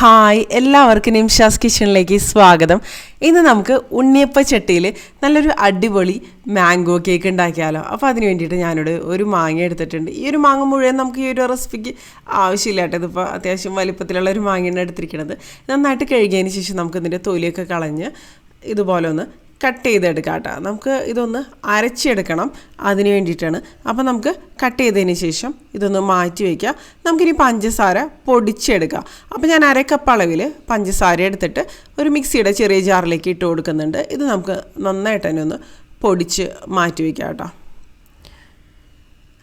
Hi എല്ലാവർക്കും നിംഷാസ് കിച്ചണിലേക്ക് സ്വാഗതം. ഇന്ന് നമുക്ക് ഉണ്ണിയപ്പ ചട്ടിയിൽ നല്ലൊരു അടിപൊളി മാംഗോ കേക്ക് ഉണ്ടാക്കിയാലോ. അപ്പോൾ അതിന് വേണ്ടിയിട്ട് ഞാനിവിടെ ഒരു മാങ്ങ എടുത്തിട്ടുണ്ട്. ഈ ഒരു മാങ്ങ മുഴുവൻ നമുക്ക് ഈ ഒരു റെസിപ്പിക്ക് ആവശ്യമില്ല കേട്ടോ. ഇതിപ്പോൾ അത്യാവശ്യം വലിപ്പത്തിലുള്ള ഒരു മാങ്ങയാണ് എടുത്തിരിക്കുന്നത്. നന്നായിട്ട് കഴുകിയതിന് ശേഷം നമുക്ക് ഇതിന്റെ തൊലിയൊക്കെ കളഞ്ഞ് ഇതുപോലെ ഒന്ന് കട്ട് ചെയ്തെടുക്കാം കേട്ടോ. നമുക്ക് ഇതൊന്ന് അരച്ചെടുക്കണം അതിന് വേണ്ടിയിട്ടാണ്. അപ്പോൾ നമുക്ക് കട്ട് ചെയ്തതിന് ശേഷം ഇതൊന്ന് മാറ്റി വയ്ക്കുക നമുക്കിനി പഞ്ചസാര പൊടിച്ചെടുക്കാം. അപ്പോൾ ഞാൻ അരക്കപ്പ് അളവിൽ പഞ്ചസാര എടുത്തിട്ട് ഒരു മിക്സിയുടെ ചെറിയ ജാറിലേക്ക് ഇട്ട് കൊടുക്കുന്നുണ്ട്. ഇത് നമുക്ക് നന്നായിട്ട് തന്നെ ഒന്ന് പൊടിച്ച് മാറ്റി വയ്ക്കാം കേട്ടോ.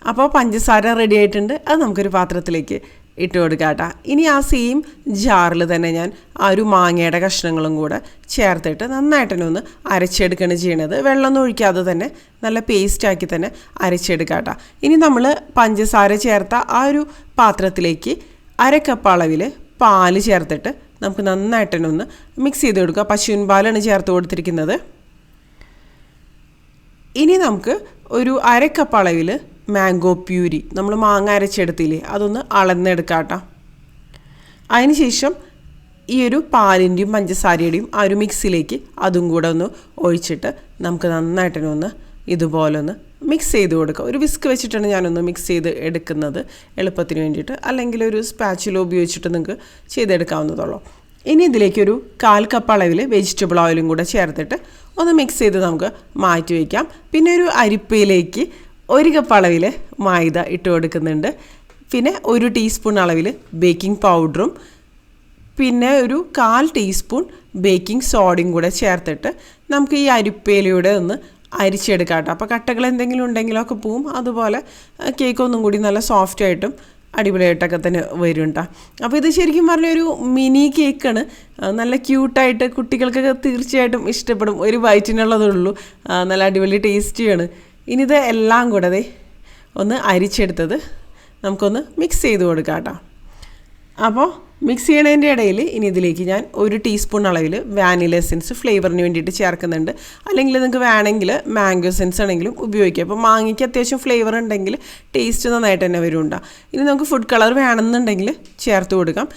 അപ്പോൾ പഞ്ചസാര റെഡി ആയിട്ടുണ്ട്. അത് നമുക്കൊരു പാത്രത്തിലേക്ക് ഇട്ട് കൊടുക്കാം കേട്ടോ. ഇനി ആ സെയിം ജാറിൽ തന്നെ ഞാൻ ആ ഒരു മാങ്ങയുടെ കഷ്ണങ്ങളും കൂടെ ചേർത്തിട്ട് നന്നായിട്ട് തന്നെ ഒന്ന് അരച്ചെടുക്കുകയാണ് ചെയ്യണത്. വെള്ളമൊന്നും ഒഴിക്കാതെ തന്നെ നല്ല പേസ്റ്റാക്കി തന്നെ അരച്ചെടുക്കാം കേട്ടോ. ഇനി നമ്മൾ പഞ്ചസാര ചേർത്ത ആ ഒരു പാത്രത്തിലേക്ക് അരക്കപ്പ് കപ്പ് അളവിൽ പാൽ ചേർത്തിട്ട് നമുക്ക് നന്നായിട്ട് തന്നെ ഒന്ന് മിക്സ് ചെയ്ത് കൊടുക്കുക പശുവിൻ പാലാണ് ചേർത്ത് കൊടുത്തിരിക്കുന്നത്. ഇനി നമുക്ക് ഒരു അരക്കപ്പ് കപ്പ് അളവിൽ മാംഗോ പ്യൂരി. നമ്മൾ മാങ്ങ അരച്ചെടുത്തില്ലേ അതൊന്ന് അളന്നെടുക്കാം കേട്ടോ അതിനുശേഷം ഈ ഒരു പാലിന്റെയും പഞ്ചസാരയുടെയും ആ ഒരു മിക്സിലേക്ക് അതും കൂടെ ഒന്ന് ഒഴിച്ചിട്ട് നമുക്ക് നന്നായിട്ട് ഒന്ന് ഇതുപോലെ ഒന്ന് മിക്സ് ചെയ്ത് കൊടുക്കുക ഒരു വിസ്ക് വെച്ചിട്ടാണ് ഞാനൊന്ന് മിക്സ് ചെയ്ത് എടുക്കുന്നത് എളുപ്പത്തിന് വേണ്ടിയിട്ട്. അല്ലെങ്കിൽ ഒരു സ്പാച്ചിലോ ഉപയോഗിച്ചിട്ട് നിങ്ങൾക്ക് ചെയ്തെടുക്കാവുന്നതുള്ളൂ. ഇനി ഇതിലേക്ക് ഒരു കാൽ കപ്പ് അളവിൽ വെജിറ്റബിൾ ഓയിലും കൂടെ ചേർത്തിട്ട് ഒന്ന് മിക്സ് ചെയ്ത് നമുക്ക് മാറ്റി വയ്ക്കാം. പിന്നെ ഒരു അരിപ്പയിലേക്ക് ഒരു കപ്പ് അളവിൽ മൈദ ഇട്ട് കൊടുക്കുന്നുണ്ട്. പിന്നെ ഒരു ടീസ്പൂൺ അളവിൽ ബേക്കിംഗ് പൗഡറും പിന്നെ ഒരു കാൽ ടീസ്പൂൺ ബേക്കിംഗ് സോഡയും കൂടെ ചേർത്തിട്ട് നമുക്ക് ഈ അരിപ്പയിലൂടെ ഒന്ന് അരിച്ചെടുക്കാം കേട്ടോ. അപ്പോൾ കട്ടകൾ എന്തെങ്കിലും ഉണ്ടെങ്കിലൊക്കെ പോവും. അതുപോലെ കേക്ക് ഒന്നും കൂടി നല്ല സോഫ്റ്റ് ആയിട്ടും അടിപൊളിയായിട്ടൊക്കെ തന്നെ വരും കേട്ടോ അപ്പോൾ ഇത് ശരിക്കും പറഞ്ഞൊരു മിനി കേക്കാണ് നല്ല ക്യൂട്ടായിട്ട് കുട്ടികൾക്കൊക്കെ തീർച്ചയായിട്ടും ഇഷ്ടപ്പെടും. ഒരു ബൈറ്റിനുള്ളതേ ഉള്ളൂ. നല്ല അടിപൊളി ടേസ്റ്റിയാണ് ഇനി ഇത് എല്ലാം കൂടെ ഒന്ന് അരിച്ചെടുത്തത് നമുക്കൊന്ന് മിക്സ് ചെയ്ത് കൊടുക്കാം കേട്ടോ. അപ്പോൾ മിക്സ് ചെയ്യണതിന്റെ ഇടയിൽ ഇനി ഇതിലേക്ക് ഞാൻ ഒരു ടീസ്പൂൺ അളവിൽ വാനില എസെൻസ് ഫ്ലേവറിന് വേണ്ടിയിട്ട് ചേർക്കുന്നുണ്ട്. അല്ലെങ്കിൽ നിങ്ങൾക്ക് വേണമെങ്കിൽ മാംഗോ എസെൻസ് ആണെങ്കിലും ഉപയോഗിക്കാം. അപ്പോൾ മാങ്ങയ്ക്ക് അത്യാവശ്യം ഫ്ലേവർ ഉണ്ടെങ്കിൽ ടേസ്റ്റ് നന്നായിട്ട് തന്നെ വരുന്നുണ്ടാ ഇനി നമുക്ക് ഫുഡ് കളർ വേണമെന്നുണ്ടെങ്കിൽ ചേർത്ത് കൊടുക്കാം.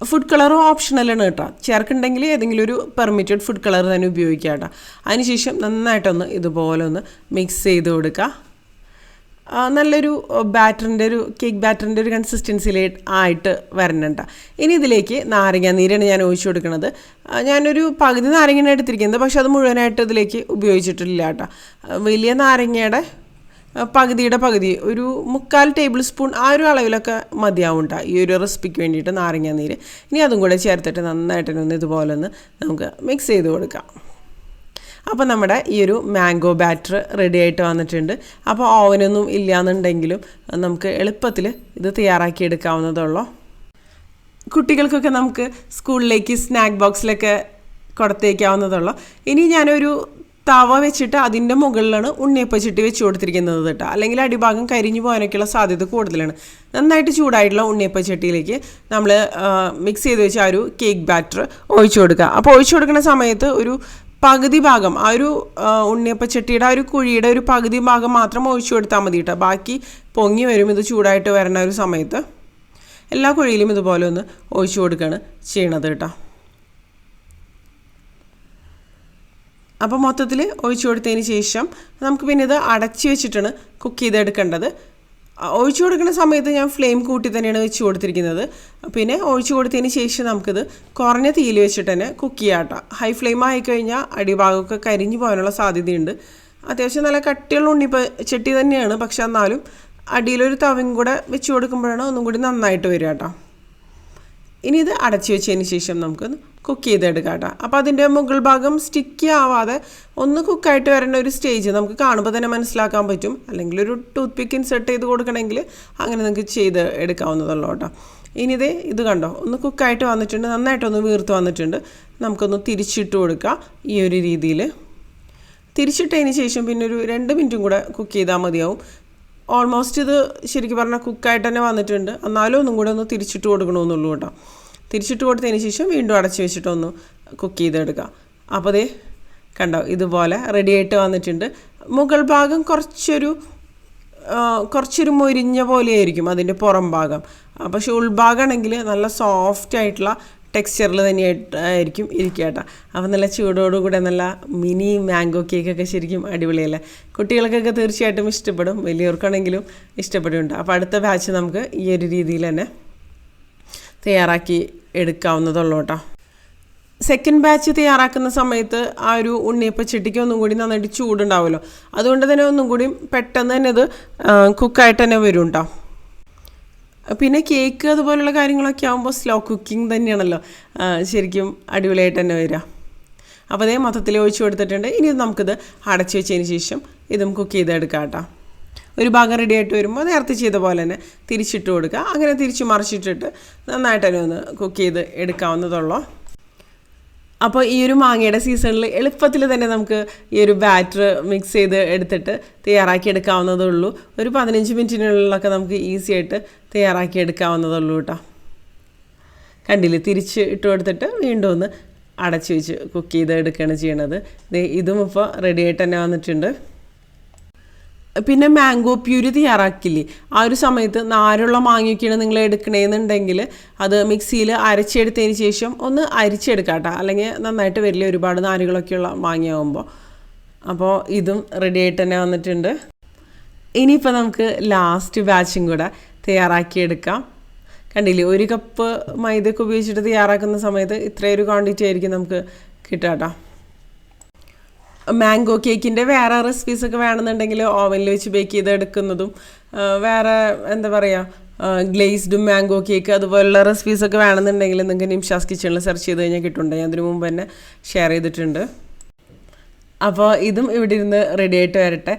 ഫുഡ് കളർ ഓപ്ഷണലാണ് കേട്ടോ. ചേർക്കുന്നുണ്ടെങ്കിൽ ഏതെങ്കിലും ഒരു പെർമിറ്റഡ് ഫുഡ് കളർ തന്നെ ഉപയോഗിക്കുക കേട്ടോ. അതിനുശേഷം നന്നായിട്ടൊന്ന് ഇതുപോലെ ഒന്ന് മിക്സ് ചെയ്ത് കൊടുക്കുക. നല്ലൊരു ബാറ്ററിന്റെ ഒരു കേക്ക് ബാറ്ററിന്റെ ഒരു കൺസിസ്റ്റൻസിയിലേ ആയിട്ട് വരണുണ്ട് ഇനി ഇതിലേക്ക് നാരങ്ങ നീരാണ് ഞാൻ ഒഴിച്ചു കൊടുക്കുന്നത്. ഞാനൊരു പകുതി നാരങ്ങയാണ് എടുത്തിരിക്കുന്നത്. പക്ഷെ അത് മുഴുവനായിട്ട് ഇതിലേക്ക് ഉപയോഗിച്ചിട്ടില്ല കേട്ടോ. വലിയ നാരങ്ങയുടെ പകുതിയുടെ പകുതി ഒരു മുക്കാൽ ടേബിൾ സ്പൂൺ ആ ഒരു അളവിലൊക്കെ മതിയാവും കേട്ടോ ഈ ഒരു റെസിപ്പിക്ക് വേണ്ടിയിട്ട് നാരങ്ങ നീര്. ഇനി അതും കൂടെ ചേർത്തിട്ട് നന്നായിട്ട് ഒന്ന് ഇതുപോലെ ഒന്ന് നമുക്ക് മിക്സ് ചെയ്ത് കൊടുക്കാം. അപ്പോൾ നമ്മുടെ ഈ ഒരു മാംഗോ ബാറ്റർ റെഡി ആയിട്ട് വന്നിട്ടുണ്ട്. അപ്പോൾ ഓവനൊന്നും ഇല്ലയെന്നുണ്ടെങ്കിലും നമുക്ക് എളുപ്പത്തിൽ ഇത് തയ്യാറാക്കി എടുക്കാവുന്നതുള്ളൂ കുട്ടികൾക്കൊക്കെ നമുക്ക് സ്കൂളിലേക്ക് സ്നാക്ക് ബോക്സിലൊക്കെ കൊടുത്തേക്കാവുന്നതുള്ളൂ ഇനി ഞാനൊരു തവ വെച്ചിട്ട് അതിന്റെ മുകളിലാണ് ഉണ്ണിയപ്പ ചുട്ടി വെച്ച് കൊടുത്തിരിക്കുന്നത് കേട്ടോ. അല്ലെങ്കിൽ അടിഭാഗം കരിഞ്ഞു പോകാനൊക്കെയുള്ള സാധ്യത കൂടുതലാണ്. നന്നായിട്ട് ചൂടായിട്ടുള്ള ഉണ്ണിയപ്പച്ചട്ടിയിലേക്ക് നമ്മൾ മിക്സ് ചെയ്ത് വെച്ച ആ ഒരു കേക്ക് ബാറ്റർ ഒഴിച്ചു കൊടുക്കുക. അപ്പോൾ ഒഴിച്ചു കൊടുക്കുന്ന സമയത്ത് ഒരു പകുതി ഭാഗം ആ ഒരു ഉണ്ണിയപ്പച്ചട്ടിയുടെ ആ ഒരു കുഴിയുടെ ഒരു പകുതി ഭാഗം മാത്രം ഒഴിച്ചു കൊടുത്താൽ മതി കേട്ടോ. ബാക്കി പൊങ്ങി വരും ഇത് ചൂടായിട്ട് വരുന്ന ഒരു സമയത്ത് എല്ലാ കുഴിയിലും ഇതുപോലെ ഒന്ന് ഒഴിച്ചു കൊടുക്കുകയാണ് ചെയ്യണത് കേട്ടോ. അപ്പോൾ മൊത്തത്തിൽ ഒഴിച്ചു കൊടുത്തതിന് ശേഷം നമുക്ക് പിന്നെ ഇത് അടച്ചു വെച്ചിട്ടാണ് കുക്ക് ചെയ്തെടുക്കേണ്ടത്. ഒഴിച്ചു കൊടുക്കുന്ന സമയത്ത് ഞാൻ ഫ്ലെയിം കൂട്ടി തന്നെയാണ് വെച്ച് കൊടുത്തിരിക്കുന്നത്. പിന്നെ ഒഴിച്ചു കൊടുത്തതിന് ശേഷം നമുക്കിത് കുറഞ്ഞ തീയിൽ വെച്ചിട്ട് തന്നെ കുക്ക് ചെയ്യാട്ടോ ഹൈ ഫ്ലെയിം ആയിക്കഴിഞ്ഞാൽ അടിഭാഗമൊക്കെ കരിഞ്ഞു പോകാനുള്ള സാധ്യതയുണ്ട്. അത്യാവശ്യം നല്ല കട്ടിയുള്ള ഉണ്ണിപ്പ ചട്ടി തന്നെയാണ്. പക്ഷെ എന്നാലും അടിയിലൊരു തവയും കൂടെ വെച്ച് കൊടുക്കുമ്പോഴാണ് ഒന്നും കൂടി നന്നായിട്ട് വരിക കേട്ടോ ഇനി ഇത് അടച്ചു വെച്ചതിന് ശേഷം നമുക്ക് കുക്ക് ചെയ്തെടുക്കാം കേട്ടോ. അപ്പോൾ അതിന്റെ മുകൾ ഭാഗം സ്റ്റിക്കി ആവാതെ ഒന്ന് കുക്കായിട്ട് വരേണ്ട ഒരു സ്റ്റേജ് നമുക്ക് കാണുമ്പോൾ തന്നെ മനസ്സിലാക്കാൻ പറ്റും. അല്ലെങ്കിൽ ഒരു ടൂത്ത് പിക്ക് ഇൻസെർട്ട് ചെയ്ത് കൊടുക്കണമെങ്കിൽ അങ്ങനെ നിങ്ങൾക്ക് ചെയ്ത് എടുക്കാവുന്നതുള്ളൂ കേട്ടോ. ഇനി ഇത് ഇത് കണ്ടോ? ഒന്ന് കുക്കായിട്ട് വന്നിട്ടുണ്ട്. നന്നായിട്ടൊന്ന് വീർത്ത് വന്നിട്ടുണ്ട്. നമുക്കൊന്ന് തിരിച്ചിട്ട് കൊടുക്കാം ഈ ഒരു രീതിയിൽ. തിരിച്ചിട്ടതിന് ശേഷം പിന്നെ ഒരു രണ്ട് മിനിറ്റും കൂടെ കുക്ക് ചെയ്താൽ മതിയാവും. ഓൾമോസ്റ്റ് ഇത് ശരിക്കും പറഞ്ഞാൽ കുക്കായിട്ട് തന്നെ വന്നിട്ടുണ്ട്. എന്നാലും ഒന്നും കൂടെ ഒന്ന് തിരിച്ചിട്ട് കൊടുക്കണമെന്നുള്ളൂ കേട്ടോ. തിരിച്ചിട്ട് കൊടുത്തതിന് ശേഷം വീണ്ടും അടച്ച് വെച്ചിട്ടൊന്ന് കുക്ക് ചെയ്തെടുക്കുക അപ്പോൾ അതേ കണ്ടോ ഇതുപോലെ റെഡിയായിട്ട് വന്നിട്ടുണ്ട്. മുകൾ ഭാഗം കുറച്ചൊരു കുറച്ചൊരു മൊരിഞ്ഞ പോലെയായിരിക്കും അതിന്റെ പുറം ഭാഗം. പക്ഷേ ഉൾഭാഗമാണെങ്കിൽ നല്ല സോഫ്റ്റ് ആയിട്ടുള്ള ടെക്സ്ചറിൽ തന്നെയായിട്ട് ആയിരിക്കും ഇരിക്കുക കേട്ടോ. അപ്പോൾ നല്ല ചൂടോടുകൂടെ നല്ല മിനി മാംഗോ കേക്കൊക്കെ ശരിക്കും അടിപൊളിയല്ലേ? കുട്ടികൾക്കൊക്കെ തീർച്ചയായിട്ടും ഇഷ്ടപ്പെടും. വലിയവർക്കാണെങ്കിലും ഇഷ്ടപ്പെടുന്നുണ്ട്. അപ്പോൾ അടുത്ത ബാച്ച് നമുക്ക് ഈ ഒരു രീതിയിൽ തന്നെ തയ്യാറാക്കി എടുക്കാവുന്നതുള്ളൂ കേട്ടോ. സെക്കൻഡ് ബാച്ച് തയ്യാറാക്കുന്ന സമയത്ത് ആ ഒരു ഉണ്ണിയപ്പ ചെട്ടിക്ക് ഒന്നും കൂടി നന്നായിട്ട് ചൂടുണ്ടാവുമല്ലോ. അതുകൊണ്ട് തന്നെ ഒന്നും കൂടി പെട്ടെന്ന് തന്നെ ഇത് കുക്കായിട്ട് തന്നെ വരും കേട്ടോ. പിന്നെ കേക്ക് അതുപോലുള്ള കാര്യങ്ങളൊക്കെ ആകുമ്പോൾ സ്ലോ കുക്കിംഗ് തന്നെയാണല്ലോ. ശരിക്കും അടിപൊളിയായിട്ട് തന്നെ വരിക. അപ്പോൾ അതേ മൊത്തത്തിൽ ഒഴിച്ചു കൊടുത്തിട്ടുണ്ട്. ഇനി നമുക്കിത് അടച്ചു വെച്ചതിന് ശേഷം ഇതും കുക്ക് ചെയ്തെടുക്കാം കേട്ടോ. ഒരു ഭാഗം റെഡി ആയിട്ട് വരുമ്പോൾ നേരത്തെ ചെയ്ത പോലെ തന്നെ തിരിച്ചിട്ട് കൊടുക്കുക. അങ്ങനെ തിരിച്ച് മറിച്ചിട്ടിട്ട് നന്നായിട്ട് തന്നെ ഒന്ന് കുക്ക് ചെയ്ത് എടുക്കാവുന്നതുള്ളൂ. അപ്പോൾ ഈ ഒരു മാങ്ങയുടെ സീസണിൽ എളുപ്പത്തിൽ തന്നെ നമുക്ക് ഈ ഒരു ബാറ്റർ മിക്സ് ചെയ്ത് എടുത്തിട്ട് തയ്യാറാക്കി എടുക്കാവുന്നതേ ഉള്ളൂ. ഒരു പതിനഞ്ച് മിനിറ്റിനുള്ളിലൊക്കെ നമുക്ക് ഈസി ആയിട്ട് തയ്യാറാക്കി എടുക്കാവുന്നതുള്ളൂ കേട്ടോ. കണ്ടില്ലേ തിരിച്ച് ഇട്ട് കൊടുത്തിട്ട് വീണ്ടും ഒന്ന് അടച്ചു വെച്ച് കുക്ക് ചെയ്ത് എടുക്കുകയാണ് ചെയ്യണത്. ഇതും ഇപ്പോൾ റെഡി ആയിട്ട് തന്നെ വന്നിട്ടുണ്ട്. പിന്നെ മാംഗോ പ്യൂരി തയ്യാറാക്കില്ലേ? ആ ഒരു സമയത്ത് നാരുള്ള മാങ്ങയൊക്കെയാണ് നിങ്ങൾ എടുക്കണേന്നുണ്ടെങ്കിൽ അത് മിക്സിയിൽ അരച്ചെടുത്തതിന് ശേഷം ഒന്ന് അരിച്ചെടുക്കാം കേട്ടോ. അല്ലെങ്കിൽ നന്നായിട്ട് വരില്ല ഒരുപാട് നാരുകളൊക്കെയുള്ള മാങ്ങയാവുമ്പോൾ. അപ്പോൾ ഇതും റെഡി ആയിട്ട് തന്നെ വന്നിട്ടുണ്ട്. ഇനിയിപ്പോൾ നമുക്ക് ലാസ്റ്റ് ബാച്ചും കൂടെ തയ്യാറാക്കിയെടുക്കാം. കണ്ടില്ലേ ഒരു കപ്പ് മൈദയൊക്കെ ഉപയോഗിച്ചിട്ട് തയ്യാറാക്കുന്ന സമയത്ത് ഇത്രയൊരു ക്വാണ്ടിറ്റി ആയിരിക്കും നമുക്ക് കിട്ടുക കേട്ടോ. മാംഗോ കേക്കിന്റെ വേറെ റെസിപ്പീസ് ഒക്കെ വേണമെന്നുണ്ടെങ്കിൽ ഓവനിൽ വെച്ച് ബേക്ക് ചെയ്തെടുക്കുന്നതും വേറെ എന്താ പറയുക ഗ്ലേസ്ഡും മാംഗോ കേക്ക് അതുപോലുള്ള റെസിപ്പീസ് ഒക്കെ വേണമെന്നുണ്ടെങ്കിൽ നിങ്ങൾക്ക് നിംഷാസ് കിച്ചണിൽ സെർച്ച് ചെയ്ത് കഴിഞ്ഞാൽ കിട്ടുന്നുണ്ട് ഞാൻ അതിനു മുമ്പ് തന്നെ ഷെയർ ചെയ്തിട്ടുണ്ട്. അപ്പോൾ ഇതും ഇവിടെ ഇരുന്ന് റെഡി ആയിട്ട് വരട്ടെ.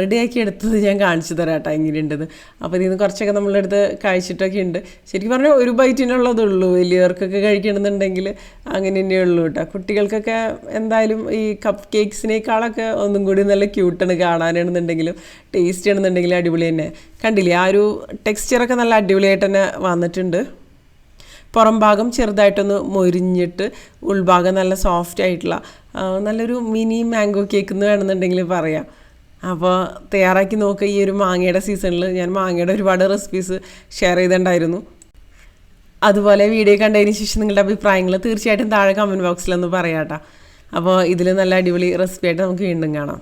റെഡിയാക്കി എടുത്തത് ഞാൻ കാണിച്ചു തരാം കേട്ടോ എങ്ങനെയുണ്ടെന്ന്. അപ്പോൾ ഇതിൽ നിന്ന് കുറച്ചൊക്കെ നമ്മളെടുത്ത് കഴിച്ചിട്ടൊക്കെ ഉണ്ട്. ശരിക്കും പറഞ്ഞാൽ ഒരു ബൈറ്റിനുള്ളതുള്ളൂ വലിയവർക്കൊക്കെ കഴിക്കണമെന്നുണ്ടെങ്കിൽ അങ്ങനെ തന്നെയുള്ളൂ കേട്ടോ കുട്ടികൾക്കൊക്കെ എന്തായാലും ഈ കപ്പ് കേക്ക്സിനേക്കാളൊക്കെ ഒന്നും കൂടി നല്ല ക്യൂട്ടാണ് കാണാനാണെന്നുണ്ടെങ്കിലും ടേസ്റ്റ് ആണെന്നുണ്ടെങ്കിലും അടിപൊളി തന്നെ. കണ്ടില്ലേ ആ ഒരു ടെക്സ്ചറൊക്കെ നല്ല അടിപൊളിയായിട്ട് തന്നെ വന്നിട്ടുണ്ട്. പുറം ഭാഗം ചെറുതായിട്ടൊന്ന് മൊരിഞ്ഞിട്ട് ഉൾഭാഗം നല്ല സോഫ്റ്റ് ആയിട്ടുള്ള നല്ലൊരു മിനി മാംഗോ കേക്ക് എന്ന് വേണമെന്നുണ്ടെങ്കിൽ പറയാം. അപ്പോൾ തയ്യാറാക്കി നോക്കുക ഈ ഒരു മാങ്ങയുടെ സീസണിൽ ഞാൻ മാങ്ങയുടെ ഒരുപാട് റെസിപ്പീസ് ഷെയർ ചെയ്തിട്ടുണ്ടായിരുന്നു. അതുപോലെ വീഡിയോ കണ്ടതിന് ശേഷം നിങ്ങളുടെ അഭിപ്രായങ്ങൾ തീർച്ചയായിട്ടും താഴെ കമന്റ് ബോക്സിലൊന്ന് പറയാം കേട്ടോ അപ്പോൾ ഇതിൽ നല്ല അടിപൊളി റെസിപ്പി ആയിട്ട് നമുക്ക് വീണ്ടും കാണാം.